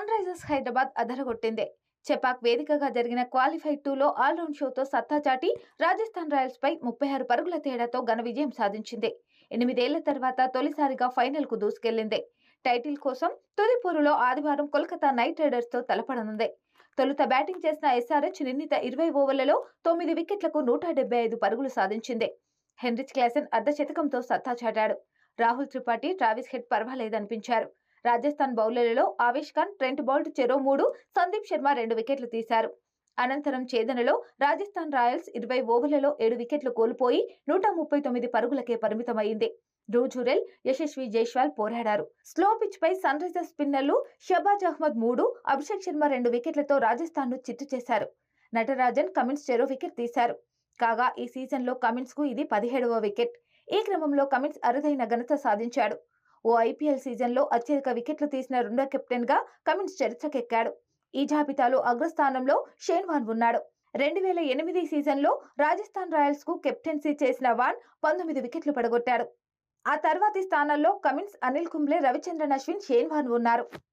Sun Risers Hyderabad అదరగొట్టింది. చెపాక్ వేదికగా జరిగిన క్వాలిఫై టూలో ఆల్రౌండ్ షోతో సత్తా చాటి రాజస్థాన్ రాయల్స్ పై ముప్పై ఆరు పరుగుల తేడాతో ఘన విజయం సాధించింది. ఎనిమిదేళ్ళ తర్వాత తొలిసారిగా ఫైనల్కు దూసుకెళ్ళింది టైటిల్ కోసం తుది పోరులో ఆదివారం కోల్కతా నైట్ రైడర్స్తో తలపడనుంది. తొలుత బ్యాటింగ్ చేసిన ఎస్ఆర్హెచ్ నిర్ణీత ఇరవై ఓవర్లలో తొమ్మిది వికెట్లకు నూట డెబ్బై ఐదు పరుగులు సాధించింది. హెన్రిచ్ క్లాసెన్ అర్ధ శతకంతో సత్తా చాటాడు. రాహుల్ త్రిపాఠి ట్రావిస్ హెడ్ పర్వాలేదనిపించారు. రాజస్థాన్ బౌలర్లలో ఆవేష్ ఖాన్ ట్రెంట్ బౌల్ట్ చెరో మూడు సందీప్ శర్మ రెండు వికెట్లు తీశారు. అనంతరం ఛేదనలో రాజస్థాన్ రాయల్స్ ఇరవై ఓవర్లలో ఏడు వికెట్లు కోల్పోయి నూట ముప్పై తొమ్మిది పరుగులకే పరిమితమైంది. డ్రూ యశస్వి జైస్వాల్ పోరాడారు. స్లో పిచ్ పై సన్ రైజర్స్ స్పిన్నర్లు షబాజ్ అహ్మద్ మూడు అభిషేక్ శర్మ రెండు వికెట్లతో రాజస్థాన్ను చిత్తు చేశారు. నటరాజన్ కమిన్స్ చెరో వికెట్ తీశారు. కాగా ఈ సీజన్లో కమిన్స్కు ఇది పదిహేడవ వికెట్. ఈ క్రమంలో కమిన్స్ అరుదైన ఘనత సాధించాడు? ఓ ఐపీఎల్ సీజన్లో అత్యధిక వికెట్లు తీసిన రెండో కెప్టెన్గా కమిన్స్ చరిత్రకెక్కాడు. ఈ జాబితాలో అగ్రస్థానంలో షేన్ వాన్ ఉన్నాడు. రెండు వేల ఎనిమిది సీజన్లో రాజస్థాన్ రాయల్స్కు కెప్టెన్సీ చేసిన వాన్ పంతొమ్మిది వికెట్లు పడగొట్టాడు. ఆ తర్వాతి స్థానాల్లో Cummins Anil Kumble Ravichandran Ashwin Shane Warne ఉన్నారు.